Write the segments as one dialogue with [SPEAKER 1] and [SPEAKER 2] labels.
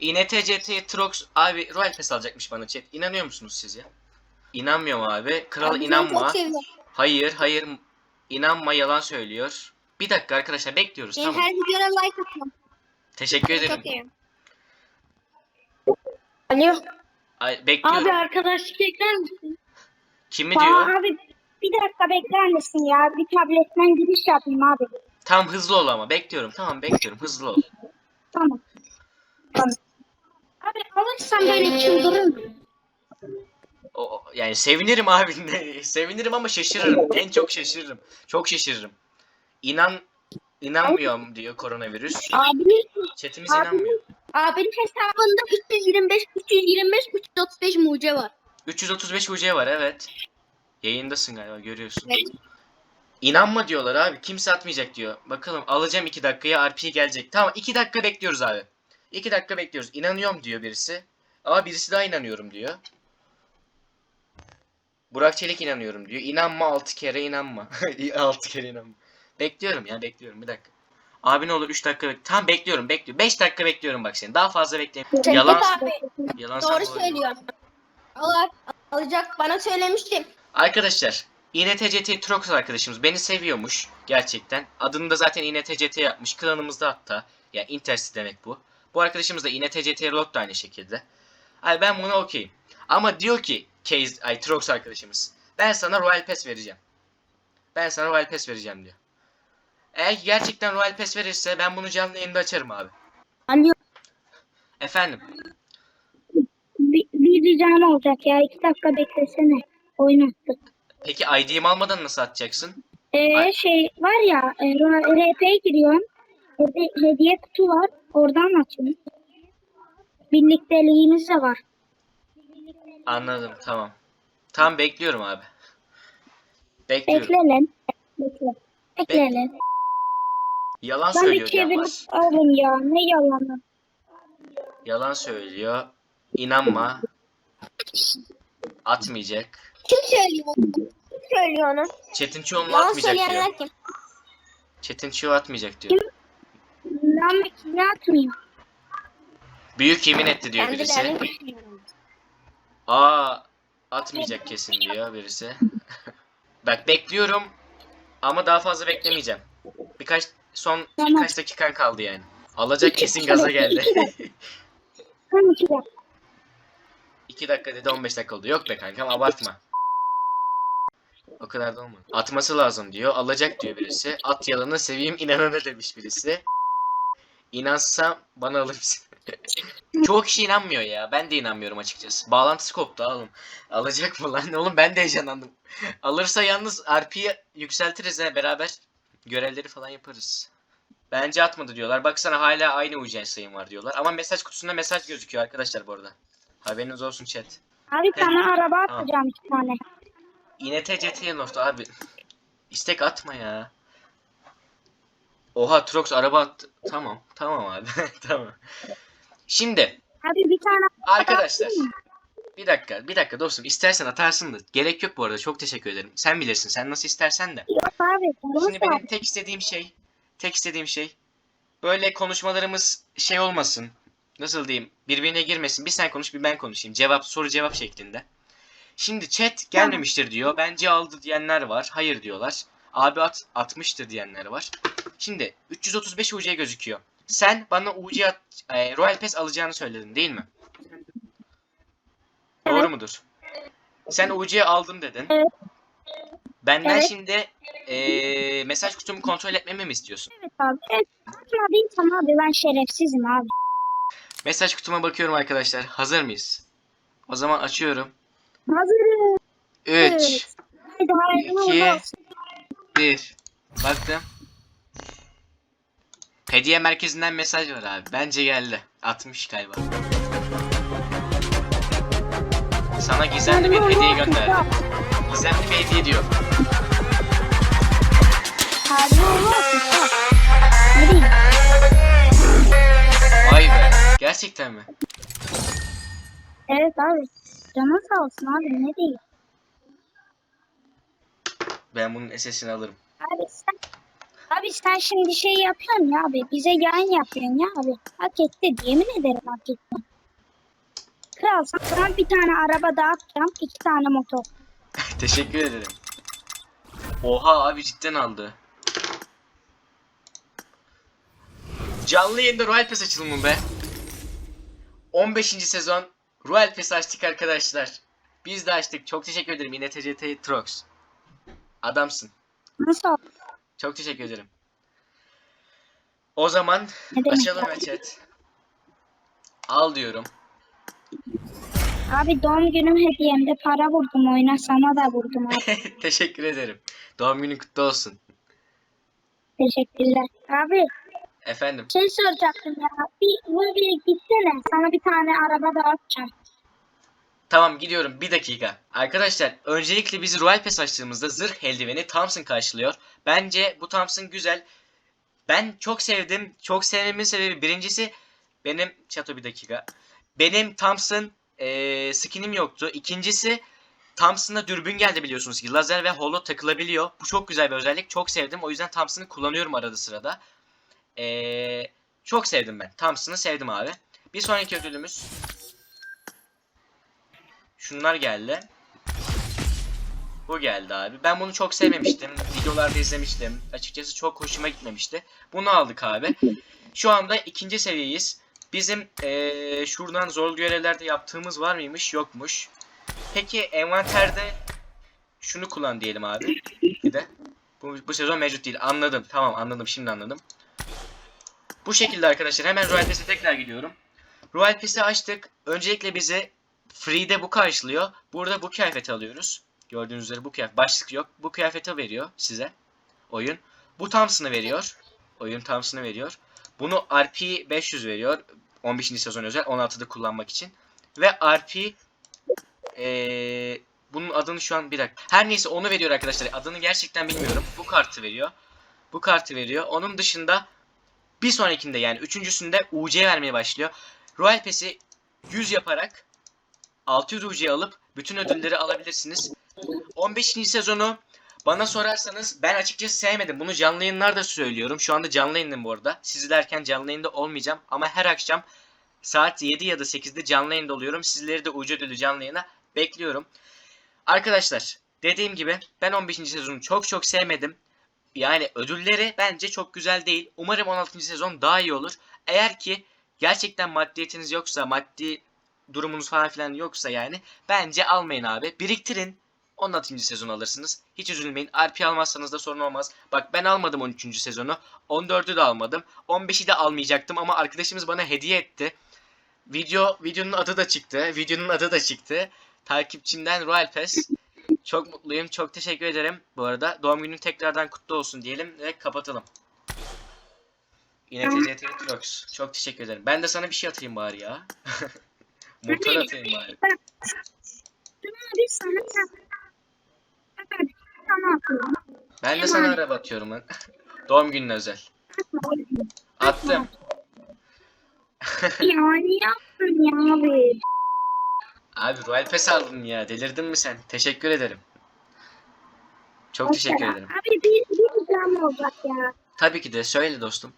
[SPEAKER 1] INTCT Trox abi Royal Pass alacakmış bana chat. İnanıyor musunuz siz ya? İnanmıyorum abi. Kral
[SPEAKER 2] Abi
[SPEAKER 1] inanma. Hayır hayır. İnanma yalan söylüyor. Bir dakika arkadaşlar bekliyoruz
[SPEAKER 2] Benim
[SPEAKER 1] tamam.
[SPEAKER 2] her videoya like atmam.
[SPEAKER 1] Teşekkür ederim.
[SPEAKER 2] Çok iyi. Alo.
[SPEAKER 1] Ay, bekliyorum.
[SPEAKER 2] Abi arkadaşlık ekler misin?
[SPEAKER 1] Kimi diyor?
[SPEAKER 2] abi bir dakika bekler misin ya? Bir tabletten giriş yapayım abi.
[SPEAKER 1] Tamam hızlı ol ama bekliyorum. Tamam bekliyorum hızlı ol.
[SPEAKER 2] Tamam. Tamam. Abi alırsan böyle çıldırırım.
[SPEAKER 1] O, o- yani sevinirim abi. sevinirim ama şaşırırım. En çok şaşırırım. Çok şaşırırım. İnan inanmıyorum diyor koronavirüs.
[SPEAKER 2] Abi,
[SPEAKER 1] Chatimiz
[SPEAKER 2] Abi-
[SPEAKER 1] inanmıyor.
[SPEAKER 2] abinin hesabında 325, 325, 335 mucize var.
[SPEAKER 1] 335 UC var evet. Yayındasın galiba görüyorsun.
[SPEAKER 2] Evet.
[SPEAKER 1] İnanma diyorlar abi. Kimse atmayacak diyor. Bakalım alacağım 2 dakikaya RP gelecek. Tamam 2 dakika bekliyoruz abi. 2 dakika bekliyoruz. İnanıyorum diyor birisi. Ama birisi daha inanıyorum diyor. Burak Çelik inanıyorum diyor. İnanma 6 kere inanma. 6 kere inanma. Bekliyorum ya bekliyorum bir dakika. Abi ne olur 3 dakika bek. Tamam bekliyorum bekliyorum. 5 dakika bekliyorum bak seni. Daha fazla bekleyeyim. Yalan
[SPEAKER 2] abi.
[SPEAKER 1] yalan
[SPEAKER 2] Doğru söylüyor. Allah alacak bana söylemiştim.
[SPEAKER 1] Arkadaşlar INTCT Trox arkadaşımız beni seviyormuş gerçekten. Adını da zaten INTCT yapmış. Klanımızda hatta. Yani Intersi demek bu. Bu arkadaşımız da INTCT Lot da aynı şekilde. Ay ben buna okeyim. Ama diyor ki Case, ay Trox arkadaşımız. Ben sana Royal Pass vereceğim. Ben sana Royal Pass vereceğim diyor. Eğer ki gerçekten Royal Pass verirse ben bunu canlı yayında açarım abi.
[SPEAKER 2] Alo.
[SPEAKER 1] Efendim.
[SPEAKER 2] Bir, bir ricam olacak ya. iki dakika beklesene. Oynattık.
[SPEAKER 1] Peki ID'mi almadan nasıl atacaksın?
[SPEAKER 2] Ee,
[SPEAKER 1] Ay.
[SPEAKER 2] şey var ya e, RP'ye giriyorsun. Hedi- hediye kutu var. Oradan açıyorsun. Birlikteliğimiz de var.
[SPEAKER 1] Anladım tamam. Tamam bekliyorum abi. Bekliyorum.
[SPEAKER 2] Bekle lan. Bekle. Bekle
[SPEAKER 1] Bek-
[SPEAKER 2] lan.
[SPEAKER 1] Yalan
[SPEAKER 2] Ben
[SPEAKER 1] söylüyor yalnız.
[SPEAKER 2] alın ya. Ne yalanı.
[SPEAKER 1] Yalan söylüyor. İnanma. Atmayacak.
[SPEAKER 2] Kim söylüyor? Kim söylüyor onu?
[SPEAKER 1] Çetin
[SPEAKER 2] Yalan
[SPEAKER 1] atmayacak diyor.
[SPEAKER 2] kim?
[SPEAKER 1] Çetin çoğu atmayacak diyor.
[SPEAKER 2] Lan ne atmıyor?
[SPEAKER 1] Büyük yemin etti diyor birisi. Aa atmayacak kesin diyor birisi. Bak bekliyorum ama daha fazla beklemeyeceğim. Birkaç son
[SPEAKER 2] Tamam.
[SPEAKER 1] birkaç dakikan kaldı yani. Alacak kesin gaza geldi.
[SPEAKER 2] Tam iki dakika.
[SPEAKER 1] 2 dakika dedi 15 dakika oldu. Yok be kankam abartma. O kadar da olmadı. Atması lazım diyor. Alacak diyor birisi. At yalanı seveyim inananı demiş birisi. İnansam bana alır mısın? Çoğu kişi inanmıyor ya. Ben de inanmıyorum açıkçası. Bağlantısı koptu oğlum. Alacak mı lan? Oğlum ben de heyecanlandım. Alırsa yalnız RP'yi yükseltiriz he beraber. Görevleri falan yaparız. Bence atmadı diyorlar. Baksana hala aynı UC sayım var diyorlar. Ama mesaj kutusunda mesaj gözüküyor arkadaşlar bu arada. Haberiniz olsun chat.
[SPEAKER 2] Abi sana araba atacağım iki tane.
[SPEAKER 1] INTCT North abi. İstek atma ya. Oha Trox araba attı. Tamam. Tamam abi. tamam. Şimdi
[SPEAKER 2] Abi bir tane
[SPEAKER 1] arkadaşlar. Bir dakika, bir dakika dostum. İstersen atarsın da. Gerek yok bu arada. Çok teşekkür ederim. Sen bilirsin. Sen nasıl istersen de.
[SPEAKER 2] yok abi.
[SPEAKER 1] Şimdi benim tek istediğim şey, tek istediğim şey böyle konuşmalarımız şey olmasın. Nasıl diyeyim? Birbirine girmesin. Bir sen konuş, bir ben konuşayım. Cevap, soru cevap şeklinde. Şimdi chat gelmemiştir diyor. Bence aldı diyenler var. Hayır diyorlar abi at, atmıştır diyenler var. Şimdi 335 UC gözüküyor. Sen bana UC e, Royal Pass alacağını söyledin değil mi?
[SPEAKER 2] Evet.
[SPEAKER 1] Doğru mudur? Sen UC aldım dedin. Benden
[SPEAKER 2] evet.
[SPEAKER 1] şimdi e, mesaj kutumu kontrol etmemi mi istiyorsun?
[SPEAKER 2] Evet abi. Evet. Abi tamam abi ben şerefsizim abi.
[SPEAKER 1] Mesaj kutuma bakıyorum arkadaşlar. Hazır mıyız? O zaman açıyorum.
[SPEAKER 2] Hazırım.
[SPEAKER 1] 3
[SPEAKER 2] 2
[SPEAKER 1] Aktif. Baktım. Hediye merkezinden mesaj var abi. Bence geldi. Atmış galiba. Sana gizemli bir hediye gönderdim. Gizemli bir hediye diyor. Vay be. Gerçekten mi?
[SPEAKER 2] Evet abi. Canın sağ olsun abi ne değil.
[SPEAKER 1] Ben bunun SS'ini alırım.
[SPEAKER 2] Abi sen Abi sen şimdi şey yapıyorsun ya abi. Bize yayın yapıyorsun ya abi. Hak etti. Yemin ederim hak etti. Kral sana bir tane araba dağıtacağım. iki tane motor.
[SPEAKER 1] Teşekkür ederim. Oha abi cidden aldı. Canlı yayında Royal Pass açılımı be. 15. sezon Royal Pass açtık arkadaşlar. Biz de açtık. Çok teşekkür ederim yine TCT Trox. Adamsın.
[SPEAKER 2] Nasıl?
[SPEAKER 1] Çok teşekkür ederim. O zaman
[SPEAKER 2] Ne
[SPEAKER 1] açalım
[SPEAKER 2] ya
[SPEAKER 1] chat. Al diyorum.
[SPEAKER 2] Abi doğum günüm hediyemde para vurdum oyuna. Sana da vurdum abi.
[SPEAKER 1] teşekkür ederim. Doğum günün kutlu olsun.
[SPEAKER 2] Teşekkürler. Abi
[SPEAKER 1] Efendim.
[SPEAKER 2] şey soracaktım ya. Bir Ruby'ye gitsene. Sana bir tane araba dağıtacağım.
[SPEAKER 1] Tamam gidiyorum bir dakika. Arkadaşlar öncelikle biz Royal Pass açtığımızda zırh eldiveni Thompson karşılıyor. Bence bu Thompson güzel. Ben çok sevdim. Çok sevmemin sebebi birincisi benim çato bir dakika. Benim Thompson eee skinim yoktu. İkincisi Thompson'a dürbün geldi biliyorsunuz ki. Lazer ve holo takılabiliyor. Bu çok güzel bir özellik. Çok sevdim. O yüzden Thompson'ı kullanıyorum arada sırada. Eee çok sevdim ben. Thompson'ı sevdim abi. Bir sonraki ödülümüz Şunlar geldi. Bu geldi abi. Ben bunu çok sevmemiştim. Videolarda izlemiştim. Açıkçası çok hoşuma gitmemişti. Bunu aldık abi. Şu anda ikinci seviyeyiz. Bizim eee, şuradan zor görevlerde yaptığımız var mıymış? Yokmuş. Peki envanterde şunu kullan diyelim abi. Bir de. Bu, bu sezon mevcut değil. Anladım. Tamam anladım. Şimdi anladım. Bu şekilde arkadaşlar. Hemen Royal Pass'e tekrar gidiyorum. Royal Pass'i açtık. Öncelikle bizi Free'de bu karşılıyor. Burada bu kıyafeti alıyoruz. Gördüğünüz üzere bu kıyafet. Başlık yok. Bu kıyafeti veriyor size. Oyun. Bu Thompson'ı veriyor. Oyun Thompson'ı veriyor. Bunu RP 500 veriyor. 15. sezon özel. 16'da kullanmak için. Ve RP eee bunun adını şu an bir dakika. Her neyse onu veriyor arkadaşlar. Adını gerçekten bilmiyorum. Bu kartı veriyor. Bu kartı veriyor. Onun dışında bir sonrakinde yani üçüncüsünde UC vermeye başlıyor. Royal Pass'i 100 yaparak 600 UC alıp bütün ödülleri alabilirsiniz. 15. sezonu bana sorarsanız ben açıkçası sevmedim. Bunu canlı yayınlarda söylüyorum. Şu anda canlı yayındayım bu arada. Siz izlerken canlı yayında olmayacağım. Ama her akşam saat 7 ya da 8'de canlı yayında oluyorum. Sizleri de ucu ödülü canlı yayına bekliyorum. Arkadaşlar dediğim gibi ben 15. sezonu çok çok sevmedim. Yani ödülleri bence çok güzel değil. Umarım 16. sezon daha iyi olur. Eğer ki gerçekten maddiyetiniz yoksa, maddi durumunuz falan filan yoksa yani bence almayın abi. Biriktirin. 16. sezon alırsınız. Hiç üzülmeyin. RP almazsanız da sorun olmaz. Bak ben almadım 13. sezonu. 14'ü de almadım. 15'i de almayacaktım ama arkadaşımız bana hediye etti. Video videonun adı da çıktı. Videonun adı da çıktı. Takipçimden Royal Pass. Çok mutluyum. Çok teşekkür ederim. Bu arada doğum günün tekrardan kutlu olsun diyelim ve kapatalım. Yine TCT Trox. Çok teşekkür ederim. Ben de sana bir şey atayım bari ya. Motor atayım bari.
[SPEAKER 2] Abi sana Abi sana atıyorum.
[SPEAKER 1] Ben de sana araba atıyorum lan. Doğum gününe özel. Attım.
[SPEAKER 2] ya ne yaptın ya abi?
[SPEAKER 1] Abi Royal Pass aldın ya. Delirdin mi sen? Teşekkür ederim. Çok teşekkür
[SPEAKER 2] Mesela,
[SPEAKER 1] ederim.
[SPEAKER 2] Abi bir, bir ricam olacak ya.
[SPEAKER 1] Tabii ki de söyle dostum.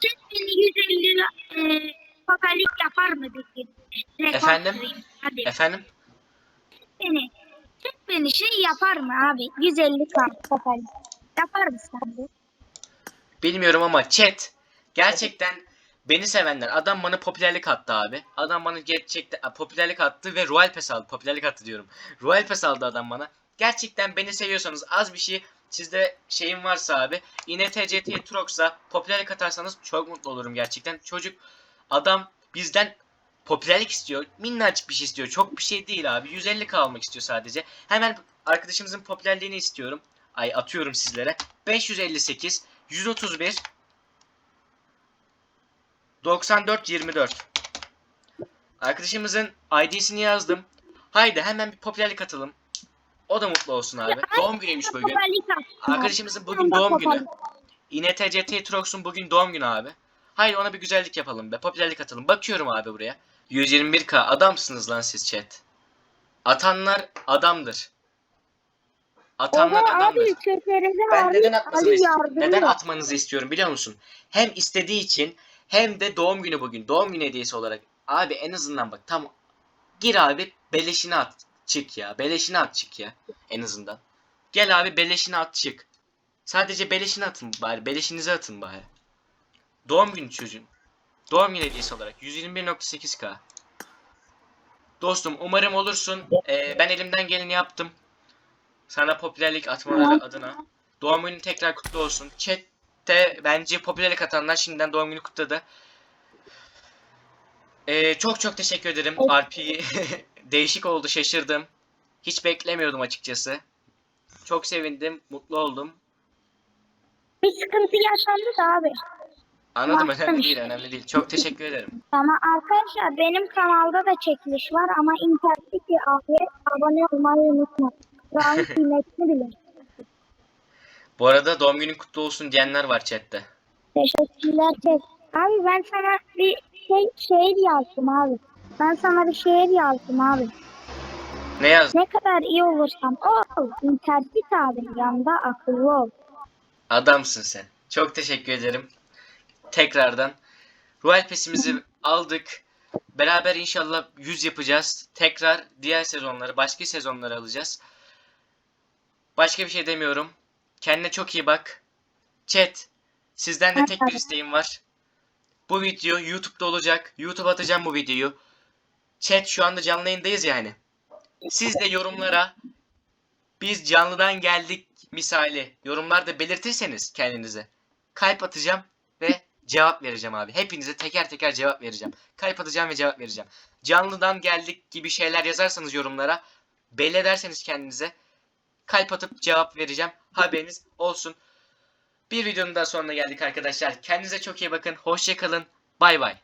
[SPEAKER 2] Chat beni 150 e, papellik yapar mı peki? Rekor
[SPEAKER 1] Efendim?
[SPEAKER 2] kırayım. Hadi
[SPEAKER 1] Efendim?
[SPEAKER 2] beni. Chat beni şey yapar mı abi? 150 kart papellik. Yapar mısın abi?
[SPEAKER 1] Bilmiyorum ama chat gerçekten beni sevenler adam bana popülerlik attı abi. Adam bana gerçekten popülerlik attı ve Royal Pass aldı. Popülerlik attı diyorum. Royal Pass aldı adam bana. Gerçekten beni seviyorsanız az bir şey sizde şeyim varsa abi yine TCT Trox'a popülerlik atarsanız çok mutlu olurum gerçekten. Çocuk adam bizden popülerlik istiyor. Minnacık bir şey istiyor. Çok bir şey değil abi. 150 kalmak istiyor sadece. Hemen arkadaşımızın popülerliğini istiyorum. Ay atıyorum sizlere. 558 131 94 24 Arkadaşımızın ID'sini yazdım. Haydi hemen bir popülerlik atalım. O da mutlu olsun abi. Doğum günüymüş bugün. Arkadaşımızın bugün doğum günü. Yine TCT Trox'un bugün doğum günü abi. Haydi ona bir güzellik yapalım be. Popülerlik atalım. Bakıyorum abi buraya. 121k adamsınız lan siz chat. Atanlar adamdır. Atanlar
[SPEAKER 2] Oha
[SPEAKER 1] adamdır.
[SPEAKER 2] abi
[SPEAKER 1] Ben
[SPEAKER 2] abi,
[SPEAKER 1] neden atmasını istiyorum?
[SPEAKER 2] yardırıyor.
[SPEAKER 1] Neden atmanızı istiyorum biliyor musun? Hem istediği için hem de doğum günü bugün. Doğum günü hediyesi olarak. Abi en azından bak tam gir abi beleşini at çık ya. Beleşini at çık ya en azından. Gel abi beleşini at çık. Sadece beleşini atın bari. Beleşinizi atın bari. Doğum günü çocuğun. Doğum günü hediyesi olarak 121.8k. Dostum umarım olursun. Ee, ben elimden geleni yaptım. Sana popülerlik atmaları adına. Doğum günün tekrar kutlu olsun. Chat'te bence popülerlik atanlar şimdiden doğum günü kutladı. Ee, çok çok teşekkür ederim RP. Değişik oldu şaşırdım. Hiç beklemiyordum açıkçası. Çok sevindim, mutlu oldum.
[SPEAKER 2] Bir sıkıntı yaşandı da abi.
[SPEAKER 1] Anladım
[SPEAKER 2] Baktım
[SPEAKER 1] önemli
[SPEAKER 2] işte.
[SPEAKER 1] değil önemli değil. Çok teşekkür ederim.
[SPEAKER 2] Ama arkadaşlar benim kanalda da çekiliş var ama internetteki abi abone olmayı unutmayın. Buranın kıymetini bilin.
[SPEAKER 1] Bu arada doğum günün kutlu olsun diyenler var chatte.
[SPEAKER 2] Teşekkürler Tek. Abi ben sana bir şey şehir yazdım abi. Ben sana bir şehir yazdım abi.
[SPEAKER 1] Ne yaz?
[SPEAKER 2] Ne kadar iyi olursam ol. İnternet abi yanında akıllı ol.
[SPEAKER 1] Adamsın sen. Çok teşekkür ederim. Tekrardan. Royal Pass'imizi aldık. Beraber inşallah 100 yapacağız. Tekrar diğer sezonları, başka sezonları alacağız. Başka bir şey demiyorum. Kendine çok iyi bak. Chat, sizden de tek bir isteğim var. Bu video YouTube'da olacak. YouTube atacağım bu videoyu. Chat şu anda canlı yayındayız yani. Siz de yorumlara biz canlıdan geldik misali yorumlarda belirtirseniz kendinize kalp atacağım ve cevap vereceğim abi. Hepinize teker teker cevap vereceğim. Kalp atacağım ve cevap vereceğim. Canlıdan geldik gibi şeyler yazarsanız yorumlara belli ederseniz kendinize kalp atıp cevap vereceğim. Haberiniz olsun. Bir videonun daha sonuna geldik arkadaşlar. Kendinize çok iyi bakın. Hoşçakalın. Bay bay.